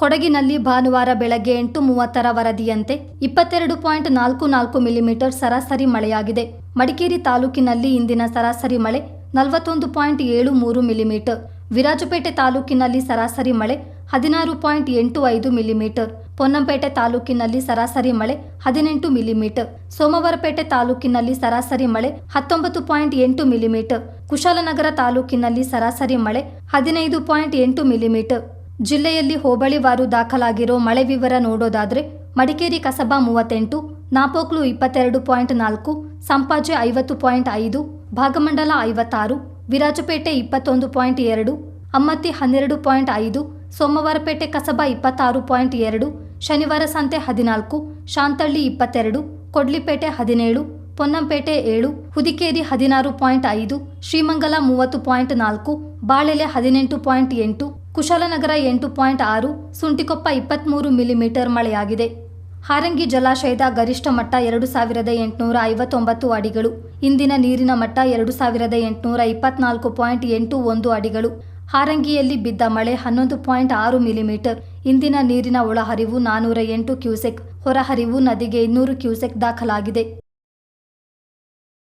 ಕೊಡಗಿನಲ್ಲಿ ಭಾನುವಾರ ಬೆಳಗ್ಗೆ ಎಂಟು ಮೂವತ್ತರ ವರದಿಯಂತೆ ಇಪ್ಪತ್ತೆರಡು ಪಾಯಿಂಟ್ ನಾಲ್ಕು ನಾಲ್ಕು ಮಿಲಿಮೀಟರ್ ಸರಾಸರಿ ಮಳೆಯಾಗಿದೆ. ಮಡಿಕೇರಿ ತಾಲೂಕಿನಲ್ಲಿ ಇಂದಿನ ಸರಾಸರಿ ಮಳೆ ನಲವತ್ತೊಂದು ಪಾಯಿಂಟ್ ಏಳು ಮೂರು ಮಿಲಿಮೀಟರ್. ವಿರಾಜಪೇಟೆ ತಾಲೂಕಿನಲ್ಲಿ ಸರಾಸರಿ ಮಳೆ ಹದಿನಾರು ಪಾಯಿಂಟ್ ಎಂಟು ಐದು ಮಿಲಿಮೀಟರ್. ಪೊನ್ನಂಪೇಟೆ ತಾಲೂಕಿನಲ್ಲಿ ಸರಾಸರಿ ಮಳೆ ಹದಿನೆಂಟು ಮಿಲಿಮೀಟರ್. ಸೋಮವಾರಪೇಟೆ ತಾಲೂಕಿನಲ್ಲಿ ಸರಾಸರಿ ಮಳೆ ಹತ್ತೊಂಬತ್ತು ಪಾಯಿಂಟ್ ಎಂಟು ಮಿಲಿಮೀಟರ್. ಕುಶಾಲನಗರ ತಾಲೂಕಿನಲ್ಲಿ ಸರಾಸರಿ ಮಳೆ ಹದಿನೈದು ಪಾಯಿಂಟ್ ಎಂಟು ಮಿಲಿಮೀಟರ್. ಜಿಲ್ಲೆಯಲ್ಲಿ ಹೋಬಳಿವಾರು ದಾಖಲಾಗಿರೋ ಮಳೆ ವಿವರ ನೋಡೋದಾದ್ರೆ ಮಡಿಕೇರಿ ಕಸಬಾ ಮೂವತ್ತೆಂಟು, ನಾಪೋಕ್ಲು ಇಪ್ಪತ್ತೆರಡು ಪಾಯಿಂಟ್ ನಾಲ್ಕು, ಸಂಪಾಜೆ ಐವತ್ತು ಪಾಯಿಂಟ್ ಐದು, ಭಾಗಮಂಡಲ ಐವತ್ತಾರು, ವಿರಾಜಪೇಟೆ ಇಪ್ಪತ್ತೊಂದು ಪಾಯಿಂಟ್ ಎರಡು, ಅಮ್ಮತ್ತಿ ಹನ್ನೆರಡು ಪಾಯಿಂಟ್ ಐದು, ಸೋಮವಾರಪೇಟೆ ಕಸಬಾ ಇಪ್ಪತ್ತಾರು ಪಾಯಿಂಟ್ ಎರಡು, ಶನಿವಾರ ಸಂತೆ ಹದಿನಾಲ್ಕು, ಶಾಂತಳ್ಳಿ ಇಪ್ಪತ್ತೆರಡು, ಕೊಡ್ಲಿಪೇಟೆ ಹದಿನೇಳು ಪೊನ್ನಂಪೇಟೆ ಏಳು, ಹುದಿಕೇರಿ ಹದಿನಾರು ಪಾಯಿಂಟ್ ಐದು, ಶ್ರೀಮಂಗಲ ಮೂವತ್ತು ಪಾಯಿಂಟ್ ನಾಲ್ಕು, ಬಾಳೆಲೆ ಹದಿನೆಂಟು ಪಾಯಿಂಟ್ ಎಂಟು, ಕುಶಾಲನಗರ ಎಂಟು ಪಾಯಿಂಟ್ ಆರು, ಸುಂಟಿಕೊಪ್ಪ ಇಪ್ಪತ್ತ್ಮೂರು ಮಿಲಿಮೀಟರ್ ಮಳೆಯಾಗಿದೆ. ಹಾರಂಗಿ ಜಲಾಶಯದ ಗರಿಷ್ಠ ಮಟ್ಟ ಎರಡು ಸಾವಿರದ ಎಂಟುನೂರ ಐವತ್ತೊಂಬತ್ತು ಅಡಿಗಳು, ಇಂದಿನ ನೀರಿನ ಮಟ್ಟ ಎರಡು ಸಾವಿರದ ಎಂಟುನೂರ ಇಪ್ಪತ್ನಾಲ್ಕು ಪಾಯಿಂಟ್ ಎಂಟು ಒಂದು ಅಡಿಗಳು. ಹಾರಂಗಿಯಲ್ಲಿ ಬಿದ್ದ ಮಳೆ ಹನ್ನೊಂದು ಪಾಯಿಂಟ್ ಆರು ಮಿಲಿಮೀಟರ್, ಇಂದಿನ ನೀರಿನ ಒಳಹರಿವು ನಾನೂರ ಎಂಟು ಕ್ಯೂಸೆಕ್, ಹೊರಹರಿವು ನದಿಗೆ ಇನ್ನೂರು ಕ್ಯೂಸೆಕ್ ದಾಖಲಾಗಿದೆ.